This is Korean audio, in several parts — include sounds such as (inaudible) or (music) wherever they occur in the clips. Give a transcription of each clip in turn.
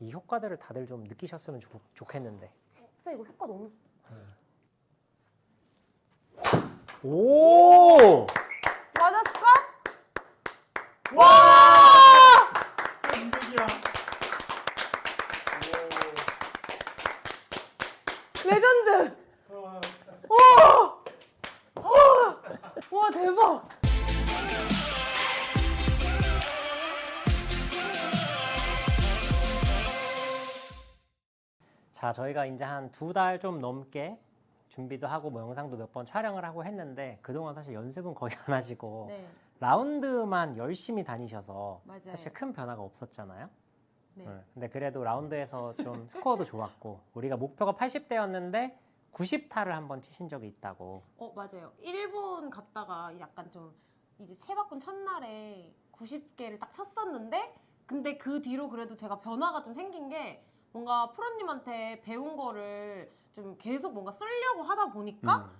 이 효과들을 다들 좀 느끼셨으면 좋, 좋겠는데. 진짜 이거 효과 너무 오! 맞았어? 인백이야. 레전드! 오. 와 대박! 자, 저희가 이제 한 두 달 좀 넘게 준비도 하고 뭐 영상도 몇 번 촬영을 하고 했는데 그동안 사실 연습은 거의 안 하시고 네 라운드만 열심히 다니셔서 맞아요. 사실 큰 변화가 없었잖아요. 네. 네. 근데 그래도 라운드에서 좀 스코어도 좋았고 우리가 목표가 80대였는데 90타를 한번 치신 적이 있다고. 어 맞아요. 일본 갔다가 약간 좀 이제 체바꾼 첫날에 90개를 딱 쳤었는데 근데 그 뒤로 그래도 제가 변화가 좀 생긴 게 뭔가 프로님한테 배운 거를 좀 계속 뭔가 쓰려고 하다 보니까 음.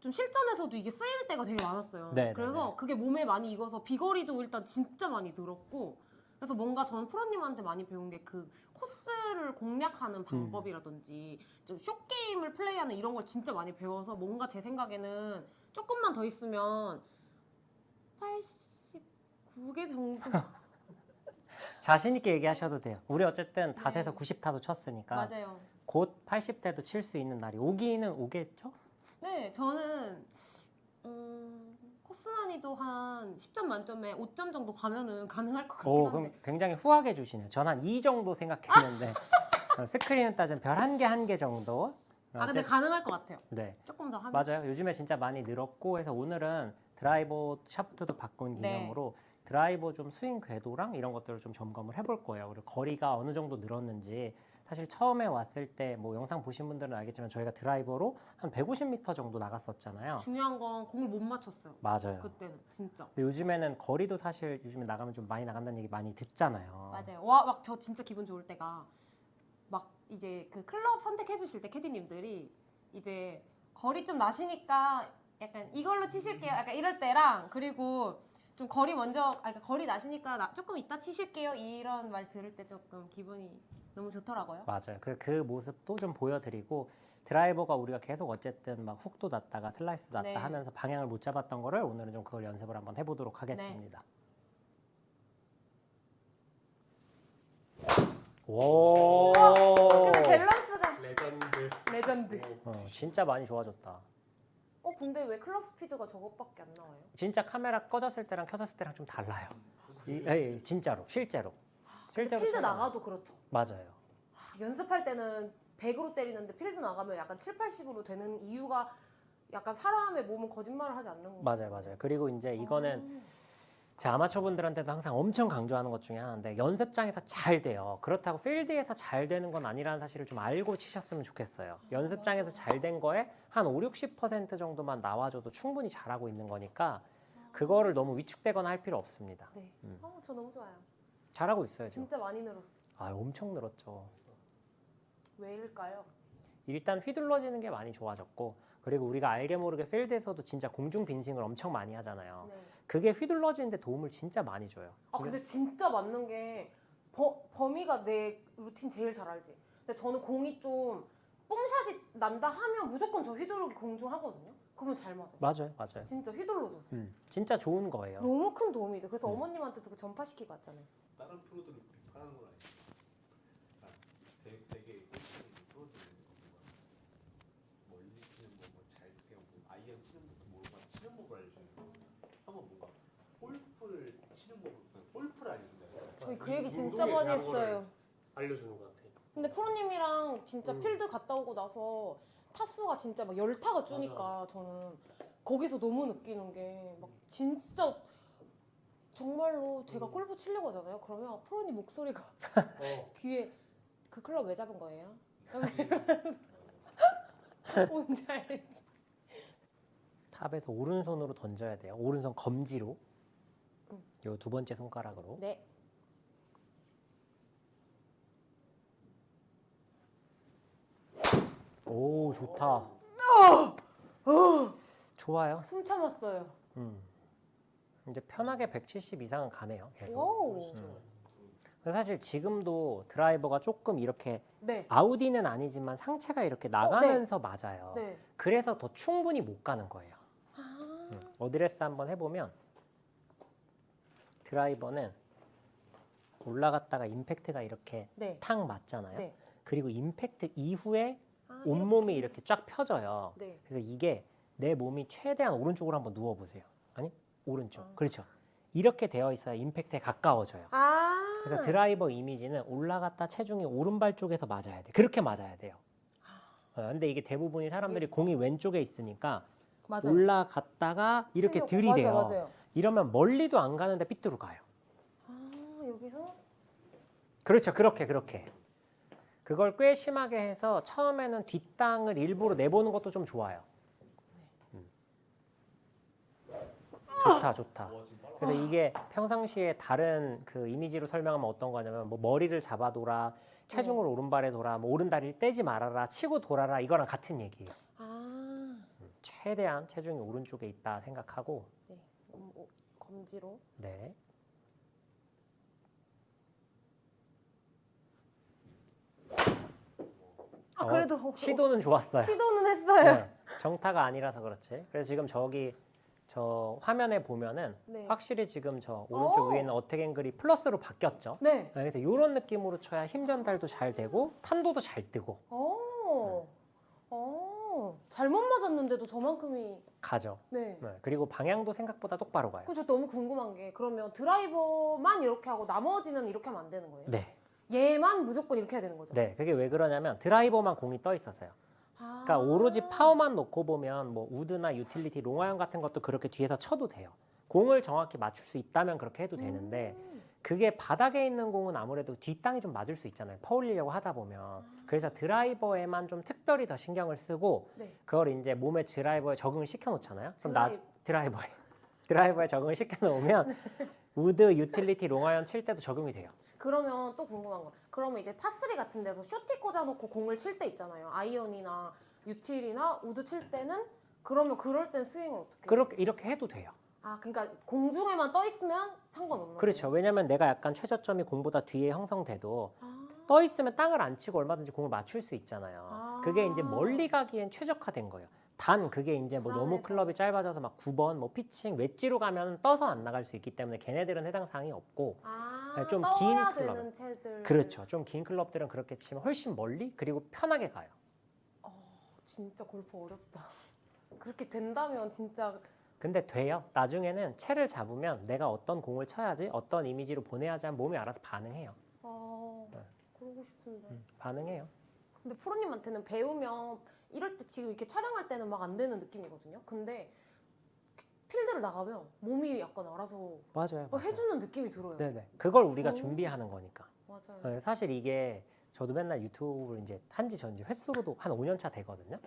좀 실전에서도 이게 쓰일 때가 되게 많았어요. 네, 그래서 네, 네. 그게 몸에 많이 익어서 비거리도 일단 진짜 많이 늘었고 그래서 뭔가 전 프로님한테 많이 배운 게 그 코스를 공략하는 방법이라든지 좀 쇼게임을 플레이하는 이런 걸 진짜 많이 배워서 뭔가 제 생각에는 조금만 더 있으면 89개 정도 자신 있게 얘기하셔도 돼요. 우리 어쨌든 닷에서 네. 90타도 쳤으니까 맞아요. 곧 80대도 칠 수 있는 날이 오기는 오겠죠? 네, 저는 음, 코스 난이도 한 10점 만점에 5점 정도 가면은 가능할 것 같긴 오, 한데 그럼 굉장히 후하게 주시네요. 전 한 2 정도 생각했는데 (laughs) 어, 스크린은 따지면 별 한 개 한 개 정도. 아 근데 어쨌든- 가능할 것 같아요. 네. 조금 더 하면 맞아요. 요즘에 진짜 많이 늘었고 해서 오늘은 드라이버 샤프트도 바꾼 네. 기념으로 드라이버 좀 스윙 궤도랑 이런 것들을 좀 점검을 해볼 거예요. 그리고 거리가 어느 정도 늘었는지 사실 처음에 왔을 때 뭐 영상 보신 분들은 알겠지만 저희가 드라이버로 한 150m 정도 나갔었잖아요. 중요한 건 공을 못 맞췄어요. 맞아요. 그때는 진짜. 근데 요즘에는 거리도 사실 요즘에 나가면 좀 많이 나간다는 얘기 많이 듣잖아요. 맞아요. 와 막 저 진짜 기분 좋을 때가 막 이제 그 클럽 선택해 주실 때 캐디님들이 이제 거리 좀 나시니까 약간 이걸로 치실게요. 약간 이럴 때랑 그리고 좀 거리 먼저 아 그러니까 거리 나시니까 나- 조금 이따 치실게요. 이런 말 들을 때 조금 기분이 너무 좋더라고요. 맞아요. 그, 그 모습도 좀 보여드리고 드라이버가 우리가 계속 어쨌든 막 훅도 났다가 슬라이스도 났다 네. 하면서 방향을 못 잡았던 거를 오늘은 좀 그걸 연습을 한번 해보도록 하겠습니다. 오, 근데 밸런스가 레전드. 레전드. 어, 진짜 많이 좋아졌다. 어 근데 왜 클럽 스피드가 저것밖에 안 나와요? 진짜 카메라 꺼졌을 때랑 켜졌을 때랑 좀 달라요. 이, 예, 진짜로, 실제로. 실제로 필드 차이가 나가도 그렇죠. 맞아요. 아, 연습할 때는 100으로 때리는데 필드 나가면 약간 7, 80으로 되는 이유가 약간 사람의 몸은 거짓말을 하지 않는 거. 맞아요, 맞아요. 그리고 이제 이거는 제 아마추어 분들한테도 항상 엄청 강조하는 것 중에 하나인데 연습장에서 잘 돼요. 그렇다고 필드에서 잘 되는 건 아니라는 사실을 좀 알고 치셨으면 좋겠어요. 연습장에서 잘 된 거에 한 5, 60% 정도만 나와줘도 충분히 잘하고 있는 거니까 그거를 너무 위축되거나 할 필요 없습니다. 네. 음. 어, 저 너무 좋아요. 잘하고 있어요, 지금. 진짜 많이 늘었어. 아, 엄청 늘었죠. 왜일까요? 일단 휘둘러지는 게 많이 좋아졌고 그리고 우리가 알게 모르게 필드에서도 진짜 공중 빈스윙을 엄청 많이 하잖아요. 네. 그게 휘둘러지는데 도움을 진짜 많이 줘요. 아 근데 진짜 맞는 게 버, 범이가 내 루틴 제일 잘 알지. 근데 저는 공이 좀 뽕샷이 난다 하면 무조건 저 휘두르기 공중 하거든요. 그러면 잘 맞아요. 맞아요, 맞아요. 진짜 휘둘러줘서. 음, 진짜 좋은 거예요. 너무 큰 도움이 돼. 그래서 음. 어머님한테도 그 전파시키고 왔잖아요. 다른 프로들은 비판하는 건 아니지. 아, 되게 되게 멋있는 프로들은 뭔가 멀리 치는 뭐잘 그냥 뭐 아이언 치는 것도 모르고 그냥 치는 법을 알려주는 거. 한번 뭔가 골프를 치는 법을 그냥 골프를 알려준다. 저희 그 얘기 진짜 운동에 많이 대한 거를 했어요. 알려주는 것 같아. 근데 프로님이랑 진짜 음. 필드 갔다 오고 나서 타수가 진짜 막 열타가 주니까 저는 거기서 너무 느끼는 게 막 진짜 정말로 제가 음. 골프 치려고 하잖아요. 그러면 프로님 목소리가 (laughs) 어. (laughs) 귀에 그 클럽 왜 잡은 거예요? (laughs) 뭔지 알지? 탑에서 오른손으로 던져야 돼요. 오른손 검지로. 음. 요 두 번째 손가락으로. 네. 오, 좋다. 좋아요. 숨 참았어요. 음. 이제 편하게 170 이상은 가네요. 계속. 음. 그래서 사실 지금도 드라이버가 조금 이렇게 네. 아우디는 아니지만 상체가 이렇게 나가면서 맞아요. 네. 그래서 더 충분히 못 가는 거예요. 아. 음, 어드레스 한번 해보면 드라이버는 올라갔다가 임팩트가 이렇게 네. 탁 맞잖아요. 네. 그리고 임팩트 이후에 아, 온몸이 이렇게 쫙 펴져요. 네. 그래서 이게 내 몸이 최대한 오른쪽으로 한번 누워보세요. 아니 오른쪽. 아. 그렇죠. 이렇게 되어 있어야 임팩트에 가까워져요. 아. 그래서 드라이버 이미지는 올라갔다 체중이 오른발 쪽에서 맞아야 돼. 그렇게 맞아야 돼요. 어, 근데 이게 대부분이 사람들이 공이 왼쪽에 있으니까 맞아요. 올라갔다가 이렇게. 들이대요. 맞아요, 맞아요. 이러면 멀리도 안 가는데 삐뚤어 가요. 아, 여기서 그렇죠. 그렇게 그렇게. 그걸 꽤 심하게 해서 처음에는 뒷땅을 일부러 내보는 것도 좀 좋아요. 음. 좋다, 좋다. 그래서 이게 평상시에 다른 그 이미지로 설명하면 어떤 거냐면 뭐 머리를 잡아둬라, 체중을 오른발에 둬라, 뭐 오른다리를 떼지 말아라, 치고 돌아라 이거랑 같은 얘기예요. 아. 최대한 체중이 오른쪽에 있다 생각하고 네. 음, 오, 검지로. 네. 아, 어, 그래도 시도는 좋았어요. 시도는 했어요. 네, 정타가 아니라서 그렇지. 그래서 지금 저기 저 화면에 보면은 네. 확실히 지금 저 오른쪽 오. 위에 있는 어택 앵글이 플러스로 바뀌었죠. 네. 네, 그래서 이런 느낌으로 쳐야 힘 전달도 잘 되고 탄도도 잘 뜨고 오. 오. 잘못 맞았는데도 저만큼이 가죠. 네. 네, 그리고 방향도 생각보다 똑바로 가요. 그럼 저 너무 궁금한 게 그러면 드라이버만 이렇게 하고 나머지는 이렇게 하면 안 되는 거예요? 네, 얘만 무조건 이렇게 해야 되는 거죠? 네, 그게 왜 그러냐면 드라이버만 공이 떠 있었어요. 아. 그러니까 오로지 파워만 놓고 보면 뭐 우드나 유틸리티 롱아이언 같은 것도 그렇게 뒤에서 쳐도 돼요. 공을 정확히 맞출 수 있다면 그렇게 해도 되는데 음. 그게 바닥에 있는 공은 아무래도 뒷땅이 좀 맞을 수 있잖아요. 퍼올리려고 하다 보면. 그래서 드라이버에만 좀 특별히 더 신경을 쓰고 네. 그걸 이제 몸의 드라이버에 적응을 시켜 놓잖아요. 그럼 나 드라이- 드라이버에 (laughs) 드라이버에 적응을 시켜 놓으면 (laughs) 우드, 유틸리티, 롱아이언 칠 때도 적용이 돼요. 그러면 또 궁금한 거. 그러면 이제 파3 같은 데서 쇼티 꽂아놓고 공을 칠 때 있잖아요. 아이언이나 유틸이나 우드 칠 때는 그러면 그럴 땐 스윙을 어떻게? 그렇게 이렇게 해도 돼요. 아 그러니까 공중에만 떠 있으면 상관없는 거예요. 그렇죠. 왜냐면 내가 약간 최저점이 공보다 뒤에 형성돼도 아, 떠 있으면 땅을 안 치고 얼마든지 공을 맞출 수 있잖아요. 아. 그게 이제 멀리 가기엔 최적화된 거예요. 단 그게 이제 뭐 너무 안에서. 클럽이 짧아져서 막 9번 뭐 피칭 웨지로 가면 떠서 안 나갈 수 있기 때문에 걔네들은 해당 사항이 없고 아, 네, 좀 떠야 긴 되는 클럽. 채들. 그렇죠. 좀 긴 클럽들은 그렇게 치면 훨씬 멀리 그리고 편하게 가요. 진짜 골프 어렵다. (laughs) 그렇게 된다면 진짜 근데 돼요. 나중에는 채를 잡으면 내가 어떤 공을 쳐야지 어떤 이미지로 보내야지 하면 몸이 알아서 반응해요. 어, 네. 그러고 싶은데. 음, 반응해요. 근데 프로님한테는 배우면 이럴 때 지금 이렇게 촬영할 때는 막 안 되는 느낌이거든요. 근데 필드를 나가면 몸이 약간 알아서 맞아요. 어, 맞아요. 이해주는 느낌이 들어요. 네네. 그걸 우리가 오. 준비하는 거니까. 맞아요. 네, 사실 이게 저도 맨날 유튜브를 이제 한지 전지 횟수로도 한 5년 차 되거든요.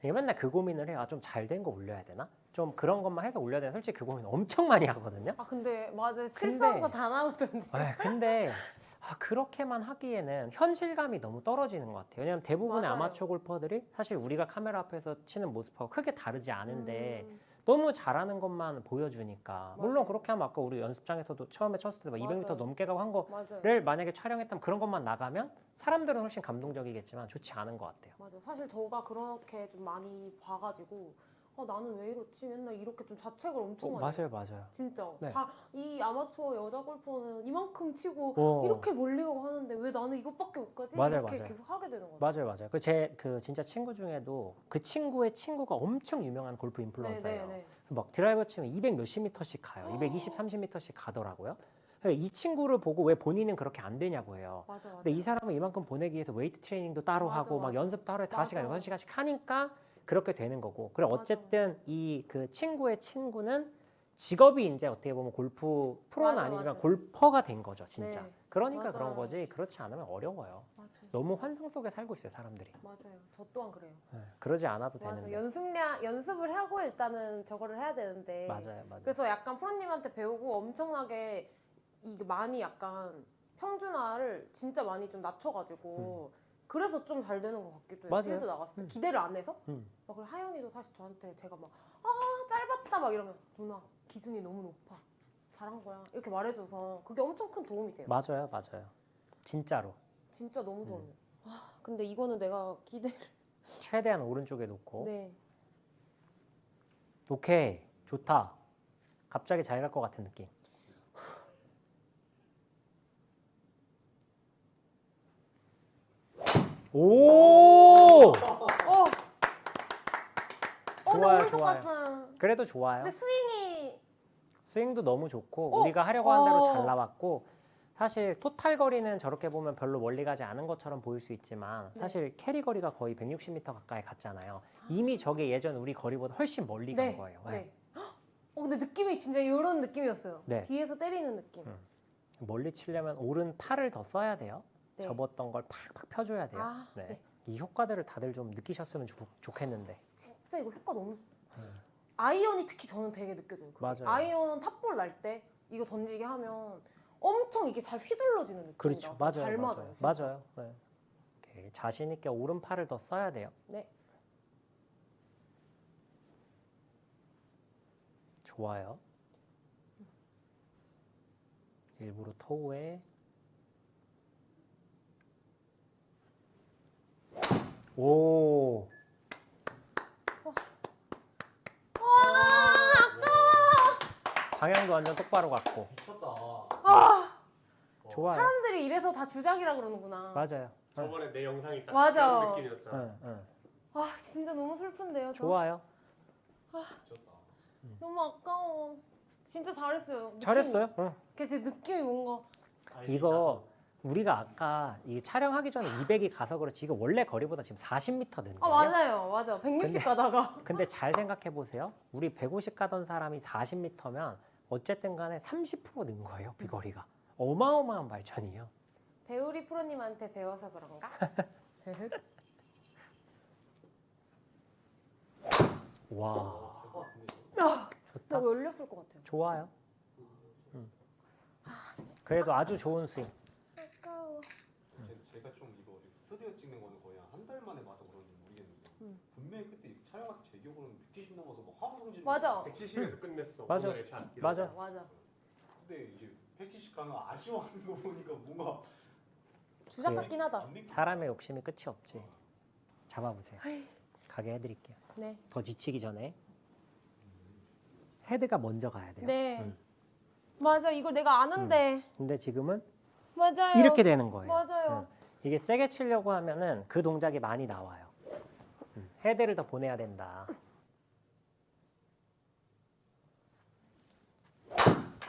이게 맨날 그 고민을 해요. 아, 좀 잘 된 거 올려야 되나? 좀 그런 것만 해서 올려야 되나? 솔직히 그 고민 엄청 많이 하거든요. 아 근데 맞아요. 근데- 칠성거 다 나오던데. 아, 근데 아, 그렇게만 하기에는 현실감이 너무 떨어지는 것 같아요. 왜냐하면 대부분의 맞아요. 아마추어 골퍼들이 사실 우리가 카메라 앞에서 치는 모습하고 크게 다르지 않은데 음, 너무 잘하는 것만 보여주니까 물론. 그렇게 하면 아까 우리 연습장에서도 처음에 쳤을 때막 200m 맞아요. 넘게 가고 한거 맞아요. 를 만약에 촬영했다면 그런 것만 나가면 사람들은 훨씬 감동적이겠지만 좋지 않은 것 같아요. 맞아요. 사실 저가 그렇게 좀 많이 봐가지고 어, 나는 왜 이렇지? 맨날 이렇게 좀 자책을 엄청 어, 많이 해요. 맞아요, 맞아요. 진짜 네. 다 이 아마추어 여자 골퍼는 이만큼 치고 어, 이렇게 멀리 가고 하는데 왜 나는 이것밖에 못 가지? 맞아요, 이렇게 맞아요. 계속 하게 되는 거예요. 맞아요, 맞아요. 그 제 그 진짜 친구 중에도 그 친구의 친구가 엄청 유명한 골프 인플루언서예요. 네, 네. 그래서 막 드라이버 치면 200 몇십 미터씩 가요. 220, 30 미터씩 가더라고요. 그러니까 이 친구를 보고 왜 본인은 그렇게 안 되냐고 해요. 맞아 맞아. 근데 이 사람은 이만큼 보내기 위해서 웨이트 트레이닝도 따로 맞아, 하고 막 맞아. 연습 따로 해 5시간, 맞아. 6시간씩 하니까 그렇게 되는 거고. 맞아. 어쨌든 이 그 친구의 친구는 직업이 이제 어떻게 보면 골프 프로는 맞아, 아니지만 맞아. 골퍼가 된 거죠, 진짜. 네. 그러니까 맞아. 그런 거지. 그렇지 않으면 어려워요. 맞아요. 너무 환상 속에 살고 있어요, 사람들이. 맞아요. 저 또한 그래요. 네, 그러지 않아도 맞아. 되는데. 연습량 연습을 하고 일단은 저거를 해야 되는데. 맞아요, 맞아요. 그래서 약간 프로님한테 배우고 엄청나게 이게 많이 약간 평준화를 진짜 많이 좀 낮춰가지고 그래서 좀 잘 되는 것 같기도 해요. 맞아요. 필드 나갔을 때 음. 기대를 안 해서. 음. 막 그리고 하연이도 사실 저한테 제가 막 아 짧았다 막 이러면 누나 기준이 너무 높아 잘한 거야 이렇게 말해줘서 그게 엄청 큰 도움이 돼요. 맞아요, 맞아요. 진짜로 진짜 너무 음. 좋네. 와, 근데 이거는 내가 기대. (laughs) 최대한 오른쪽에 놓고 네. 오케이 좋다 갑자기 잘 갈 것 같은 느낌 오 어. 어, 근데 좋아요, 오른쪽 좋아요. 그래도 좋아요 근데 스윙이 스윙도 너무 좋고 어? 우리가 하려고 한 대로 어. 잘 나왔고 사실 토탈 거리는 저렇게 보면 별로 멀리 가지 않은 것처럼 보일 수 있지만 네. 사실 캐리 거리가 거의 160m 가까이 갔잖아요. 이미 저게 예전 우리 거리보다 훨씬 멀리 네. 간 거예요. 네. 네. 헉, 어, 근데 느낌이 진짜 이런 느낌이었어요. 네. 뒤에서 때리는 느낌. 음. 멀리 치려면 오른 팔을 더 써야 돼요. 네. 접었던 걸 팍팍 펴줘야 돼요. 아, 네. 네. 이 효과들을 다들 좀 느끼셨으면 좋, 좋겠는데. 진짜 이거 효과 너무. 네. 아이언이 특히 저는 되게 느껴져요. 그게. 맞아요. 아이언 탑볼 날 때 이거 던지게 하면 엄청 이게 잘 휘둘러지는 느낌. 그렇죠. 맞아요. 잘 맞아요. 맞아요. 맞아요. 네. 오케이. 자신 있게 오른 팔을 더 써야 돼요. 네. 좋아요. 일부러 토우에 오. 방향도 완전 똑바로 갔고 미쳤다. 아, 좋아요. 사람들이 이래서 다 주작이라 그러는구나. 맞아요. 응, 저번에 내 영상이 딱 맞아. 그런 느낌이었잖아. 응, 응. 아, 진짜 너무 슬픈데요. 저? 좋아요. 미쳤다. 너무 아까워. 진짜 잘했어요. 느낌이. 잘했어요. 응. 그제 느낌이 뭔가 이거 우리가 아까 이 촬영하기 전에 200이 가서 그렇지 이거 원래 거리보다 지금 40m 는아 거예요. 맞아요, 맞아. 160 가다가 (laughs) 근데 잘 생각해 보세요. 우리 150 가던 사람이 40m면 어쨌든 간에 30%는 거예요, 비거리가. 어마어마한 발전이에요. 배우리 프로님한테 배워서 그런가? (laughs) 와. 이거? 나 좋다. 열렸을 것 같아요. 좋아요. 음. 그래도 아주 좋은 스윙. 제- 제가 좀 이거 스튜디오 찍는 거는 거의 한 달 만에 봐서 그런지 모르겠는데 음. 분명히 그때 촬영할 때 제 기억으로는 170 넘어서 막 화물 성질 맞아. 170에서 끝냈어. 맞아. 오늘의 샷. 이렇게. 맞아. 맞아. 근데 이제 170 가면 아쉬워하는 거 보니까 뭔가 주작 그래. 같긴 하다. 안 믿고 사람의 욕심이 끝이 없지. 잡아보세요. 가게 해드릴게요. 네. 더 지치기 전에 헤드가 먼저 가야 돼요. 네. 음. 맞아. 이걸 내가 아는데. 근데 지금은 맞아요. 이렇게 되는 거예요. 맞아요. 음. 이게 세게 치려고 하면은 그 동작이 많이 나와요. 음. 헤드를 더 보내야 된다.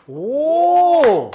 오!